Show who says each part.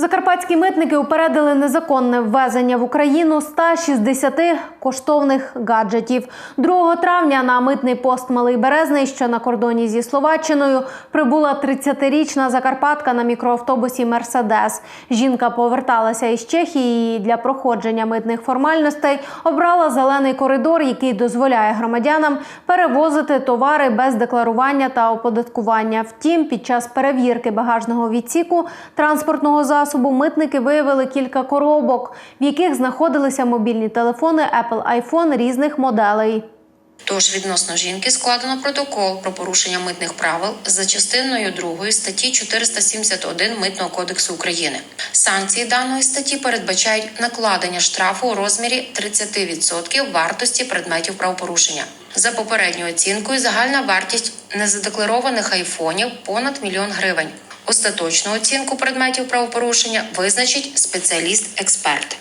Speaker 1: Закарпатські митники упередили незаконне ввезення в Україну 160 коштовних гаджетів. 2 травня на митний пост Малий Березний, що на кордоні зі Словаччиною, прибула 30-річна закарпатка на мікроавтобусі Мерседес. Жінка поверталася із Чехії для проходження митних формальностей обрала зелений коридор, який дозволяє громадянам перевозити товари без декларування та оподаткування. Втім, під час перевірки багажного відсіку транспортного засобу митники виявили кілька коробок, в яких знаходилися мобільні телефони Apple iPhone різних моделей.
Speaker 2: Тож відносно жінки складено протокол про порушення митних правил за частиною 2 статті 471 Митного кодексу України. Санкції даної статті передбачають накладення штрафу у розмірі 30% вартості предметів правопорушення. За попередньою оцінкою, загальна вартість незадекларованих айфонів понад мільйон гривень. Остаточну оцінку предметів правопорушення визначить спеціаліст-експерт.